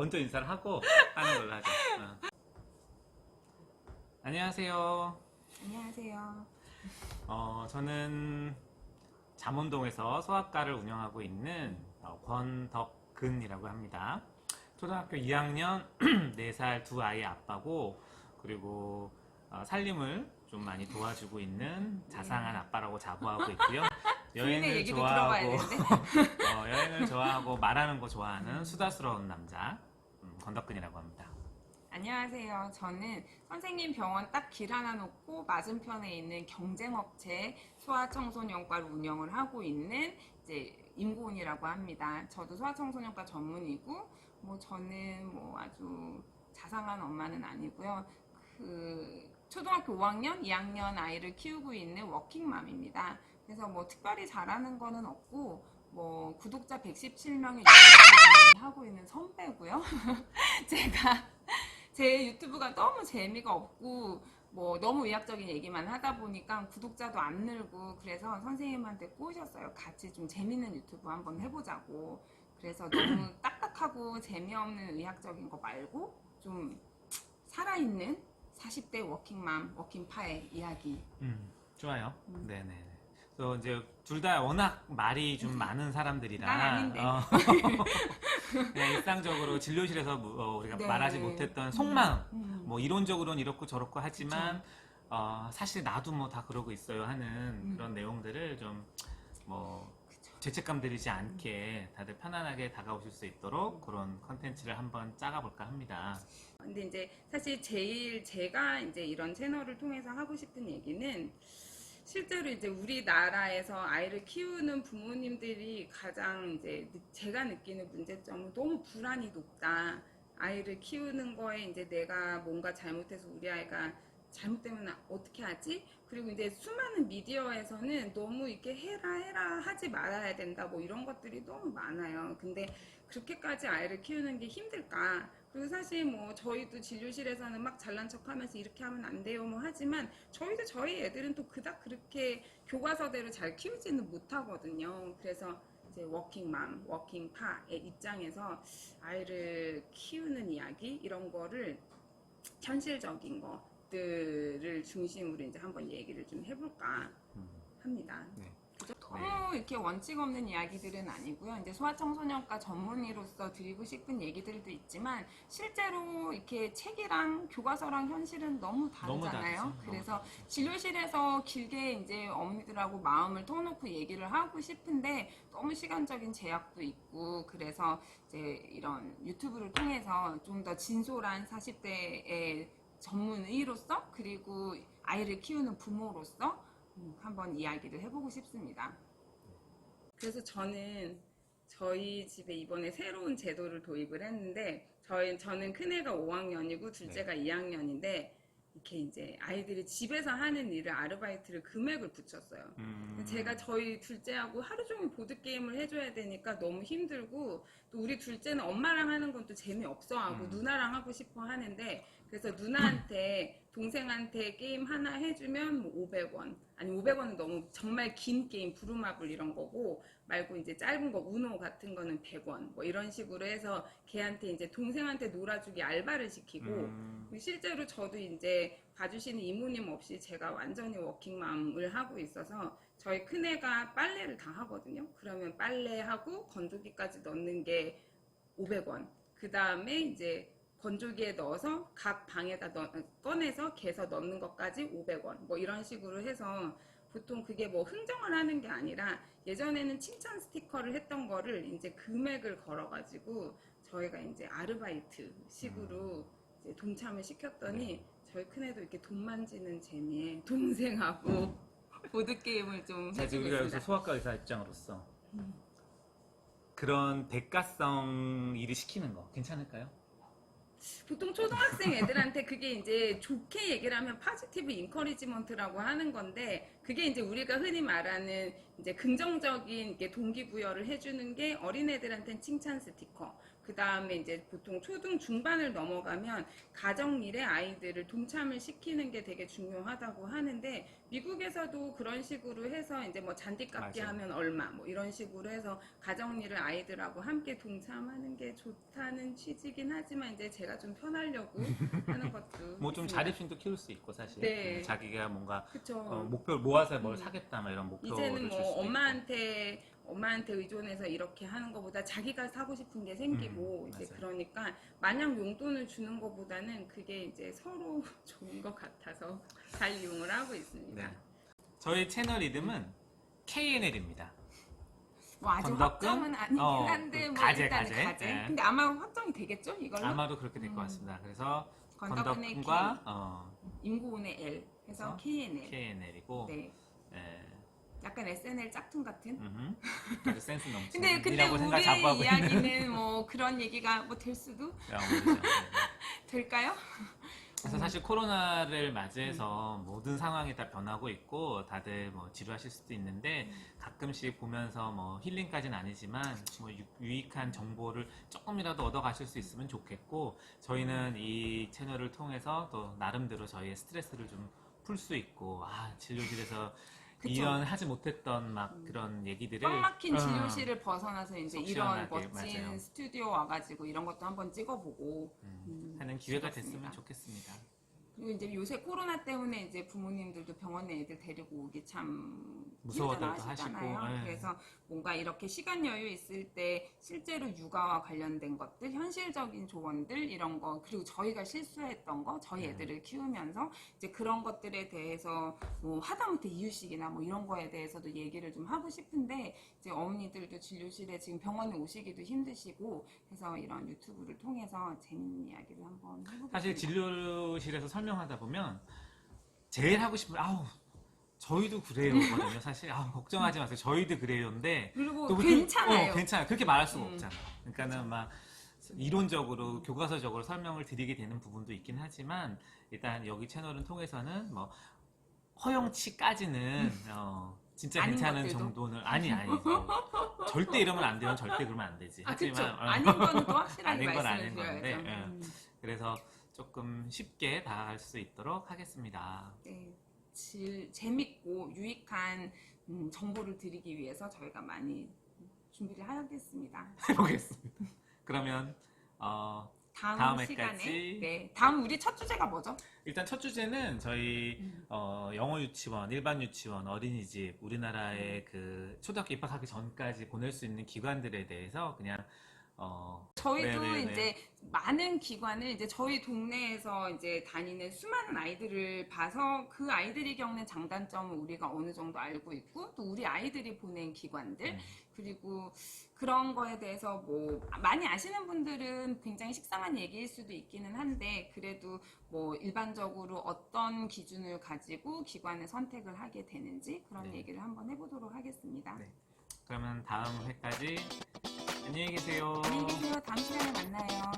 먼저 인사를 하고 하는 걸로 하죠. 어. 안녕하세요. 안녕하세요. 어, 저는 잠원동에서 소아과를 운영하고 있는 어, 권덕근이라고 합니다. 초등학교 2학년 4살 두 아이의 아빠고 그리고 어, 살림을 좀 많이 도와주고 있는 자상한 아빠라고 자부하고 있고요. 여행을 얘기도 들어봐야 좋아하고 되는데. 어, 여행을 좋아하고 말하는 거 좋아하는 수다스러운 남자 음, 권덕근이라고 합니다. 안녕하세요. 저는 선생님 병원 딱 길 하나 놓고 맞은편에 있는 경쟁업체 소아청소년과를 운영을 하고 있는 이제 임고은이라고 합니다. 저도 소아청소년과 전문이고 뭐 저는 뭐 아주 자상한 엄마는 아니고요. 그 초등학교 5학년, 2학년 아이를 키우고 있는 워킹맘입니다. 그래서 뭐 특별히 잘하는 거는 없고 뭐 구독자 117명의 유튜브를 하고 선배고요. 제가 제 유튜브가 너무 재미가 없고 뭐 너무 의학적인 얘기만 하다 보니까 구독자도 안 늘고 그래서 선생님한테 꼬셨어요. 같이 좀 재밌는 유튜브 한번 해보자고. 그래서 너무 딱딱하고 재미없는 의학적인 거 말고 좀 살아있는 40대 워킹맘, 워킹파의 이야기. 음, 좋아요. 음. 네네. 또 이제 둘 다 워낙 말이 좀 많은 사람들이라 난 아닌데. 어, 그냥 일상적으로 진료실에서 무- 어, 우리가 네. 말하지 못했던 속마음 음. 뭐 이론적으로는 이렇고 저렇고 하지만 어, 사실 나도 뭐 다 그러고 있어요 하는 음. 그런 내용들을 좀뭐 그쵸. 죄책감 들이지 않게 다들 편안하게 다가오실 수 있도록 그런 컨텐츠를 한번 짜가볼까 합니다. 근데 이제 사실 제일 제가 이제 이런 채널을 통해서 하고 싶은 얘기는 실제로 이제 우리나라에서 아이를 키우는 부모님들이 가장 이제 느- 제가 느끼는 문제점은 너무 불안이 높다. 아이를 키우는 거에 이제 내가 뭔가 잘못해서 우리 아이가 잘못되면 어떻게 하지? 그리고 이제 수많은 미디어에서는 너무 이렇게 해라 해라 하지 말아야 된다 뭐 이런 것들이 너무 많아요. 근데 그렇게까지 아이를 키우는 게 힘들까? 그리고 사실 뭐 저희도 진료실에서는 막 잘난 척하면서 이렇게 하면 안 돼요 뭐 하지만 저희도 저희 애들은 또 그닥 그렇게 교과서대로 잘 키우지는 못하거든요. 그래서 이제 워킹맘, 워킹파의 입장에서 아이를 키우는 이야기 이런 거를 현실적인 것들을 중심으로 이제 한번 얘기를 좀 해볼까 음, 합니다. 네. 그죠? 너무 이렇게 원칙 없는 이야기들은 아니고요. 이제 소아청소년과 전문의로서 드리고 싶은 얘기들도 있지만 실제로 이렇게 책이랑 교과서랑 현실은 너무 너무 다르잖아요. 다르죠. 너무 그래서. 진료실에서 길게 이제 어머니들하고 마음을 터놓고 얘기를 하고 싶은데 너무 시간적인 제약도 있고 그래서 이제 이런 유튜브를 통해서 좀 더 진솔한 40대의 전문의로서 그리고 아이를 키우는 부모로서 음, 한번 이야기를 해보고 싶습니다. 그래서 저는 저희 집에 이번에 새로운 제도를 도입을 했는데 저희 저는 큰애가 5학년이고 둘째가 2학년인데 이렇게 이제 아이들이 집에서 하는 일을 아르바이트를 금액을 붙였어요. 음, 제가 저희 둘째하고 하루 종일 보드 게임을 해줘야 되니까 너무 힘들고 또 우리 둘째는 엄마랑 하는 건 또 재미 없어 하고 음. 누나랑 하고 싶어 하는데 그래서 누나한테 동생한테 게임 하나 해주면 뭐 500원 아니 500원은 너무 정말 긴 게임 부루마블 이런 거고 말고 이제 짧은 거 우노 같은 거는 100원 뭐 이런 식으로 해서 걔한테 이제 동생한테 놀아주기 알바를 시키고 음, 실제로 저도 이제 봐주시는 이모님 없이 제가 완전히 워킹맘을 하고 있어서 저희 큰애가 빨래를 다 하거든요. 그러면 빨래하고 건조기까지 넣는 게 500원. 그 다음에 이제 건조기에 넣어서 각 방에다 넣, 꺼내서 개서 넣는 것까지 500원. 뭐 이런 식으로 해서 보통 그게 뭐 흥정을 하는 게 아니라 예전에는 칭찬 스티커를 했던 거를 이제 금액을 걸어가지고 저희가 이제 아르바이트 식으로 이제 동참을 시켰더니 저희 큰애도 이렇게 돈 만지는 재미에 동생하고 보드게임을 좀 자, 해주고 우리가 여기서 있습니다. 소아과 의사 입장으로서 음. 그런 대가성 일을 시키는 거 괜찮을까요? 보통 초등학생 애들한테 그게 이제 좋게 얘기를 하면 파지티브 인커리지먼트라고 하는 건데 그게 이제 우리가 흔히 말하는 이제 긍정적인 동기부여를 해주는 게 어린애들한테는 칭찬 스티커. 그 다음에 이제 보통 초등 중반을 넘어가면 가정일에 아이들을 동참을 시키는 게 되게 중요하다고 하는데 미국에서도 그런 식으로 해서 이제 뭐 잔디깎기 맞아요. 하면 얼마 뭐 이런 식으로 해서 가정일을 아이들하고 함께 동참하는 게 좋다는 취지긴 하지만 이제 제가 좀 편하려고 하는 것도 뭐 좀. 자립심도 키울 수 있고 사실 네. 음, 자기가 뭔가 그쵸. 어, 목표를 모아서 뭘 음. 사겠다 막 이런 목표를 이제는 줄 뭐 수도 엄마한테 엄마한테 의존해서 이렇게 하는 것보다 자기가 사고 싶은 게 생기고 음, 이제 맞아요. 그러니까 마냥 용돈을 주는 것보다는 그게 이제 서로 좋은 것 같아서 잘 이용을 하고 있습니다. 네. 저희 채널 이름은 KNL입니다. 뭐 아직 건덕금? 확정은 아니긴 어, 한데 그뭐 가제, 일단은 가제. 가제. 네. 근데 아마 확정이 되겠죠 이걸로? 아마도 그렇게 될 것 음. 같습니다. 그래서 건덕금과 어, 인구운의 L 해서 KNL. KNL이고 네. 예, 약간 SNL 짝퉁 같은. 음흠. 아주 센스 넘치는 근데 근데 이라고 생각 우리의 있는 이야기는 뭐 그런 얘기가 뭐 될 수도 영웅이죠. 네. 될까요? 그래서 사실 코로나를 맞이해서 모든 상황이 다 변하고 있고 다들 뭐 지루하실 수도 있는데 가끔씩 보면서 뭐 힐링까지는 아니지만 뭐 유- 유익한 정보를 조금이라도 얻어가실 수 있으면 좋겠고 저희는 이 채널을 통해서 또 나름대로 저희의 스트레스를 좀 풀 수 있고 아 진료실에서 그쵸. 이런 하지 못했던 막 음. 그런 얘기들을 꽉 막힌 어, 진료실을 벗어나서 이제 속 이런 시원하게, 멋진 맞아요. 스튜디오 와가지고 이런 것도 한번 찍어보고 음, 음, 하는 기회가. 됐으면 좋겠습니다. 그리고 이제 요새 코로나 때문에 이제 부모님들도 병원에 애들 데리고 오기 참 무서워들도 힘들어 하시고, 하시잖아요. 예. 그래서 뭔가 이렇게 시간 여유 있을 때 실제로 육아와 관련된 것들, 현실적인 조언들 이런 거 그리고 저희가 실수했던 거, 저희 음. 애들을 키우면서 이제 그런 것들에 대해서 뭐 하다못해 이유식이나 뭐 이런 거에 대해서도 얘기를 좀 하고 싶은데 이제 어머니들도 진료실에 지금 병원에 오시기도 힘드시고 해서 이런 유튜브를 통해서 재밌는 이야기를 한번 해보겠습니다. 사실 진료실에서 설명 하다 보면 제일 하고 싶은 아우 저희도 그래요거든요. 사실 아우 걱정하지 마세요. 저희도 그래요인데 그리고 또 그- 괜찮아요. 어, 괜찮아요. 그렇게 말할 수가 음. 없잖아. 그러니까는 막 이론적으로 교과서적으로 설명을 드리게 되는 부분도 있긴 하지만 일단 여기 채널을 통해서는 뭐 허용치까지는 어, 진짜 음. 아닌 괜찮은 것들도? 정도는 아니 아니 뭐, 절대 이러면 안 돼요. 절대 그러면 안 되지. 아, 그쵸. 하지만 어, 아닌 거는 또 확실하게 아닌 건 말씀을 아닌 건데, 드려야죠. 예. 음. 그래서 조금 쉽게 다가갈 수 있도록 하겠습니다. 네, 질, 재밌고 유익한 음, 정보를 드리기 위해서 저희가 많이 준비를 하겠습니다. 해보겠습니다. 그러면 어, 다음, 다음 시간에 회까지. 네, 다음 우리 첫 주제가 뭐죠? 일단 첫 주제는 저희 음. 어, 영어 유치원, 일반 유치원, 어린이집, 우리나라의 그 초등학교 입학하기 전까지 보낼 수 있는 기관들에 대해서 그냥 어, 저희도 네네네. 이제 많은 기관을 이제 저희 동네에서 이제 다니는 수많은 아이들을 봐서 그 아이들이 겪는 장단점을 우리가 어느 정도 알고 있고 또 우리 아이들이 보낸 기관들 음, 그리고 그런 거에 대해서 뭐 많이 아시는 분들은 굉장히 식상한 얘기일 수도 있기는 한데 그래도 뭐 일반적으로 어떤 기준을 가지고 기관을 선택을 하게 되는지 그런 네. 얘기를 한번 해보도록 하겠습니다. 네. 그러면 다음 회까지 안녕히 계세요. 안녕히 계세요. 다음 시간에 만나요.